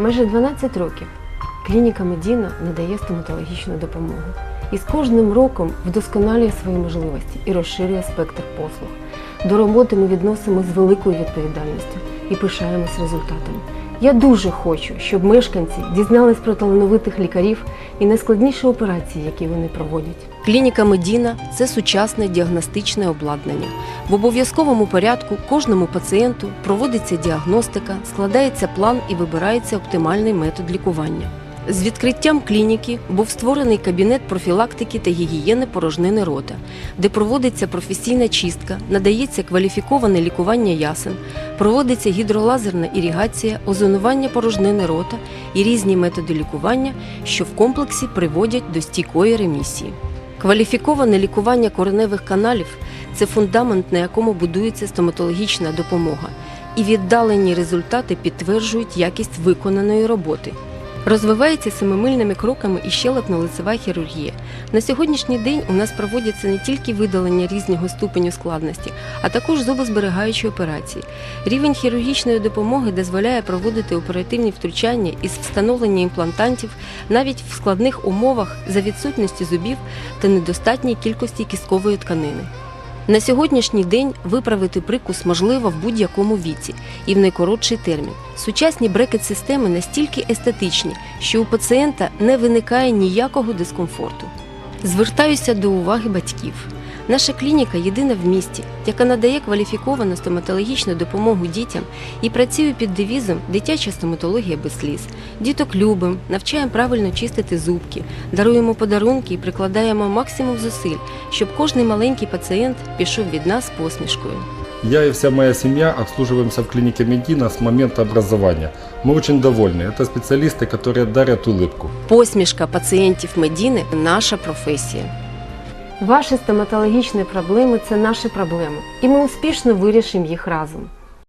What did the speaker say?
Майже 12 років клініка Медіна надає стоматологічну допомогу і з кожним роком вдосконалює свої можливості і розширює спектр послуг. До роботи ми відносимо з великою відповідальністю і пишаємось результатом. Я дуже хочу, щоб мешканці дізнались про талановитих лікарів і найскладніші операції, які вони проводять. Клініка Медіна це сучасне діагностичне обладнання. В обов'язковому порядку кожному пацієнту проводиться діагностика, складається план і вибирається оптимальний метод лікування. З відкриттям клініки був створений кабінет профілактики та гігієни порожнини рота, де проводиться професійна чистка, надається кваліфіковане лікування ясен, проводиться гідролазерна іригація, озонування порожнини рота і різні методи лікування, що в комплексі приводять до стійкої ремісії. Кваліфіковане лікування кореневих каналів це фундамент, на якому будується стоматологічна допомога, і віддалені результати підтверджують якість виконаної роботи. Розвивається семимильними кроками і щелепно-лицева хірургія. На сьогоднішній день у нас проводяться не тільки видалення різного ступеню складності, а також зубозберігаючі операції. Рівень хірургічної допомоги дозволяє проводити оперативні втручання із встановлення імплантантів навіть в складних умовах за відсутності зубів та недостатній кількості кісткової тканини. На сьогоднішній день виправити прикус можливо в будь-якому віці і в найкоротший термін. Сучасні брекет-системи настільки естетичні, що у пацієнта не виникає ніякого дискомфорту. Звертаюся до уваги батьків. Наша клініка єдина в місті, яка надає кваліфіковану стоматологічну допомогу дітям і працює під девізом Дитяча стоматологія без сліз. Діток любимо, навчаємо правильно чистити зубки, даруємо подарунки і прикладаємо максимум зусиль, щоб кожний маленький пацієнт пішов від нас з посмішкою. Я и вся моя семья обслуживаемся в клинике Медина с момента образования. Мы очень довольны. Это специалисты, которые дарят улыбку. Посмішка пацієнтів Медіни наша професія. Ваші стоматологічні проблеми це наші проблеми, і ми успішно вирішимо їх разом.